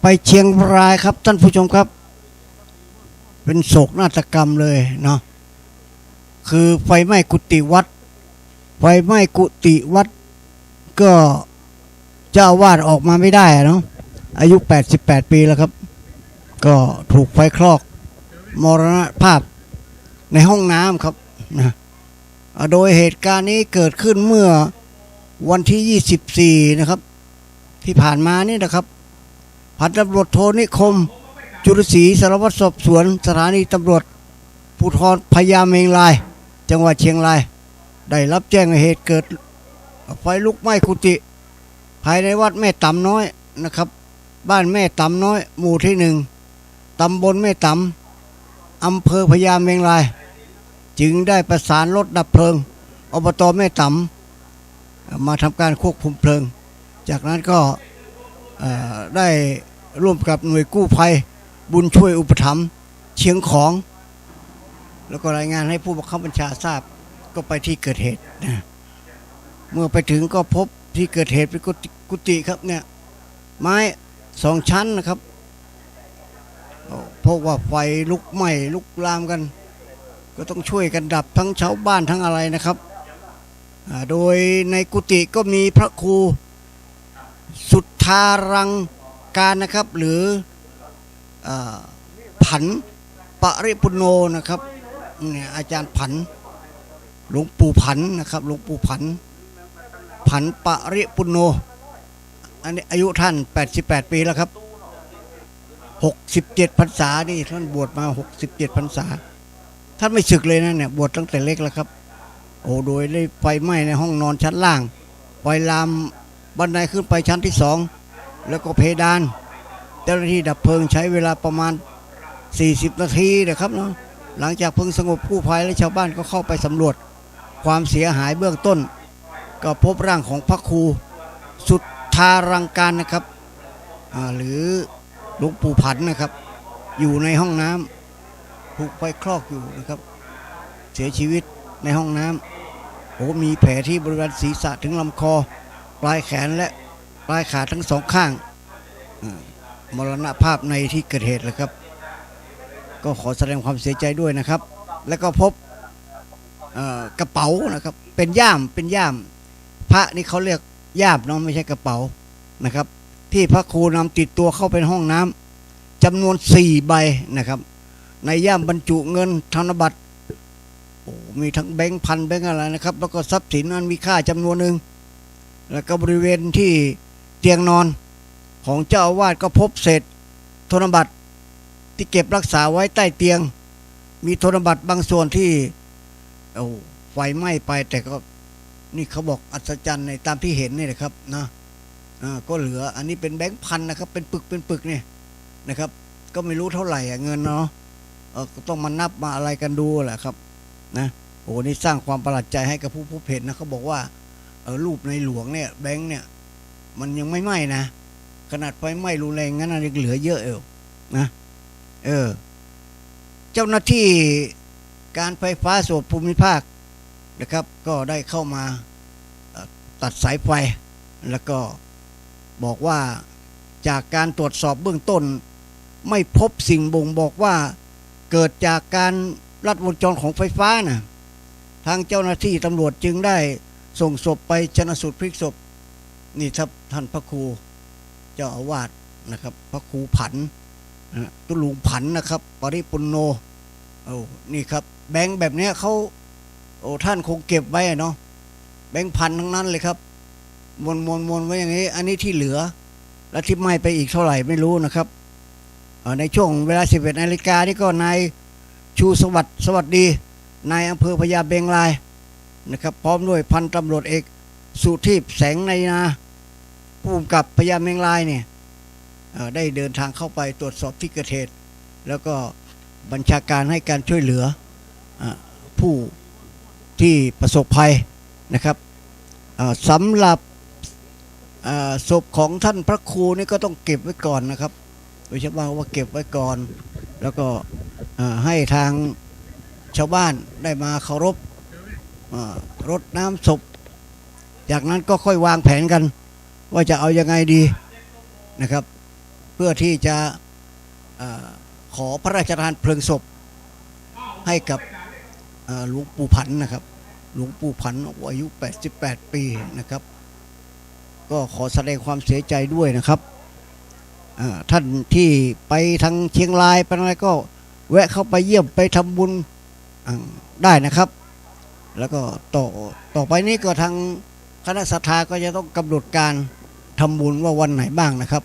ไปเชียงรายครับ ท่านผู้ชมครับ เป็นโศกนาฏกรรมเลยเนาะคือไฟไหม้กุฏิวัด ไฟไหม้กุฏิวัด ก็เจ้าวาดออกมาไม่ได้เนาะอายุ 88 ปีแล้วครับ ก็ถูกไฟคลอก มรณภาพในห้องน้ำครับนะโดยเหตุการณ์นี้เกิดขึ้นเมื่อวันที่ 24 นะครับ ที่ผ่านมานี่นะครับ พันตำรวจโทนิคม จุลศรีสารวัตรสอบสวน สถานีตำรวจภูธรพญาเมงราย จังหวัดเชียงราย ได้รับแจ้งเหตุเกิด ไฟลุกไหม้กุฏิภายในวัดแม่ต่ำน้อยนะครับ บ้านแม่ต่ำน้อย หมู่ที่หนึ่งตำบลแม่ต่ำอำเภอพญาเมงราย จึงได้ประสานรถดับเพลิงอบตแม่ต่ำมาทำการควบคุมเพลิง จากนั้นก็ ได้ร่วมกับหน่วยกู้ภัย บุญช่วยอุปถัมภ์เชียงของ แล้วก็รายงานให้ผู้บังคับบัญชาทราบก็ไปที่เกิดเหตุนะเมื่อไปถึงก็พบที่เกิดเหตุเป็นกุฏิกุฏิครับเนี่ยไม้สองชั้นนะครับเพราะว่าไฟลุกไหม้ลุกลามกัน ก็ต้องช่วยกันดับทั้งชาวบ้านทั้งอะไรนะครับ โดยในกุฏิก็มีพระครู สุทธารังการนะครับ หรืออผันปริปุโนนะครับเนี่ยอาจารย์ผันหลวงปู่ผันนะครับหลวงปู่ผัน ผันปริปุโนอันนี้อายุท่าน 88 ปีแล้วครับ 67พรรษานี่ท่านบวชมา 67พรรษา ท่านไม่ศึกเลยนะเนี่ยบวชตั้งแต่เล็กแล้วครับ โอ้โดยได้ไฟไหม้ในห้องนอนชั้นล่างไฟลาม บันไดขึ้นไปชั้นที่สองแล้วก็เพดานเจ้าหน้าที่ดับเพลิงใช้เวลาประมาณ 40 นาทีนะครับเนาะหลังจากเพลิงสงบกู้ภัยและชาวบ้านก็เข้าไปสำรวจ ความเสียหายเบื้องต้น ก็พบร่างของพระครูสุดทารังการนะครับหรือหลวงปู่ผันนะครับ อยู่ในห้องน้ำถูกไฟคลอกอยู่นะครับ เสียชีวิตในห้องน้ำโอ้มีแผลที่บริเวณศีรษะถึงลำคอ ปลายแขนและปลายขาทั้งสองข้างอ่ามรณภาพในที่เกิดเหตุเลยครับ ก็ขอแสดงความเสียใจด้วยนะครับ แล้วก็พบกระเป๋านะครับ เป็นย่ามเป็นย่าม พระนี่เขาเรียกย่ามเนาะไม่ใช่กระเป๋านะครับ ที่พระครูนำติดตัวเข้าไปในห้องน้ำจำนวนสี่ใบนะครับ ในย่ามบรรจุเงินธนบัตรโอ้มีทั้งแบงค์พันแบงค์อะไรนะครับ แล้วก็ทรัพย์สินอันมีค่าจำนวนหนึ่ง แล้วก็บริเวณที่เตียงนอนของเจ้าอาวาสก็พบเศษธนบัตรที่เก็บรักษาไว้ใต้เตียง มีธนบัตรบางส่วนที่เอาไฟไหม้ไปแต่ก็นี่เขาบอกอัศจรรย์ในตามที่เห็นนี่แหละครับนะก็เหลืออันนี้เป็นแบงค์พันนะครับ เป็นปึกเป็นปึกเนี่ยนะครับ ก็ไม่รู้เท่าไหร่เงินเนาะก็ต้องมานับมาอะไรกันดูแหละครับ นะโอ้นี่สร้างความประหลาดใจให้กับผู้พบเห็นนะเขาบอกว่า เออรูปในหลวงเนี่ยแบงค์เนี่ย มันยังไม่ไหม้นะ ขนาดไฟไหม้รุนแรงงั้นนะยังเหลือเยอะเอวนะเออ เจ้าหน้าที่การไฟฟ้าส่วนภูมิภาคนะครับ ก็ได้เข้ามาตัดสายไฟ แล้วก็บอกว่าจากการตรวจสอบเบื้องต้น ไม่พบสิ่งบ่งบอกว่าเกิดจากการลัดวงจรของไฟฟ้านะทางเจ้าหน้าที่ตำรวจจึงได้ ส่งศพไปชนะสูตรพลิกศพนี่ครับท่านพระครูเจ้าอาวาสนะครับ พระครูผันตุลุงผันนะครับ ปริปุณโนโอ้นี่ครับ แบงค์แบบเนี้ยเขาโอ้ท่านคงเก็บไว้เนาะแบงค์พันทั้งนั้นเลยครับมวนมวนมวนไว้อย่างนี้ อันนี้ที่เหลือ แล้วที่ไหม้ไปอีกเท่าไหร่ไม่รู้นะครับในช่วงเวลา11นาฬิกานี่ก็นายชูสวัสดิ์สวัสดีนายอำเภอพญาเบงราย นะครับ พร้อมด้วยพันตำรวจเอก สุทีพแสงในนาผู้กำกับพญาเมงรายเนี่ยเอ่ได้เดินทางเข้าไปตรวจสอบที่เกิดเหตุ แล้วก็บัญชาการให้การช่วยเหลืออผู้ที่ประสบภัยนะครับสำหรับศพของท่านพระครูนี่ก็ต้องเก็บไว้ก่อนนะครับโดยเฉพาะว่าเก็บไว้ก่อน แล้วก็ให้ทางชาวบ้านได้มาเคารพ รดน้ำศพ จากนั้นก็ค่อยวางแผนกัน ว่าจะเอายังไงดีนะครับ เพื่อที่จะอขอพระราชทานเพลิงศพให้กับหลวงปู่ผันนะครับ หลวงปู่ผันอายุ 88 ปีนะครับ ก็ขอแสดงความเสียใจด้วยนะครับท่านที่ไปทางเชียงรายไปอะไรก็แวะเข้าไปเยี่ยมไปทำบุญได้นะครับ แล้วก็ต่อต่อไปนี้ก็ทางคณะศรัทธาก็จะต้องกำหนดการทำบุญว่าวันไหนบ้างนะครับ